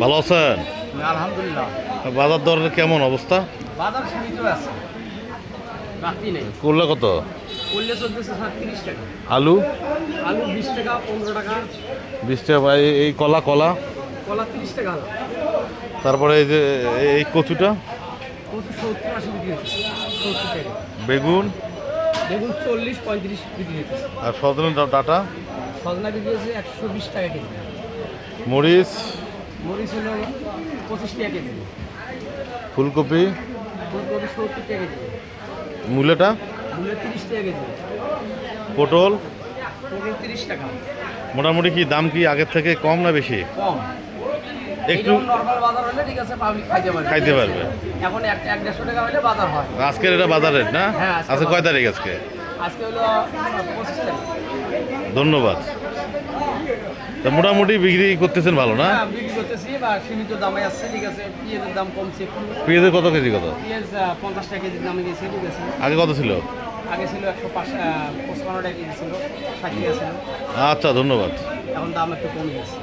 ভালো আছেন? আলহামদুলিল্লাহ। বাজার দরের কেমন অবস্থা? বাজার সীমিত আছে। বাকি নেই। করলে কত? করলে চলতেছে স্যার তিরিশ টাকা। আলু? আলু বিশ টাকা পনেরো টাকা। বিশ টাকা এই- এই কলা কলা? কলা তিরিশ টাকা তারপরে এই যে এই কচুটা? কচু সত্তর আশি বিক্রি হচ্ছে। সত্তর টাকা। বেগুন? বেগুন চল্লিশ পঁয়ত্রিশ বিক্রি হচ্ছে। আর সজনে ডাটা? সজনা বিক্রি হচ্ছে একশো বিশ টাকা কেজি। মরিচ? মরিচ হলো পঁচিশ টাকা কেজি। ফুলকপি? ফুলকপি সত্তর টাকা কেজি। মূলেটা? মূল্য তিরিশ টাকা কেজি। পটল? পটল তিরিশ টাকা। মোটামুটি কি দাম কি আগের থেকে কম না বেশি? কম। একটু খাইতে পারবে। এখন এক এক দেড়শো টাকা হলে বাজার হয়। আজকের এটা বাজার রেট না? হ্যাঁ, আজকে আজকে কয় তারিখ আজকে? আজকে হলো ধন্যবাদ। তা মোটামুটি বিক্রি করতেছেন ভালো না? হ্যাঁ বিক্রি করতেছি বা সীমিত দামে আসছে ঠিক আছে। পেঁয়াজের দাম কমছে পেঁয়াজের কত কেজি কত? পেঁয়াজ পঞ্চাশ টাকা কেজি দামে গেছে ঠিক আছে। আগে কত ছিল? আগে ছিল একশো পাঁচ পঁচপান্ন টাকা কেজি ছিল ষাট টাকা ছিল। আচ্ছা ধন্যবাদ। এখন দাম একটু কমে গেছে।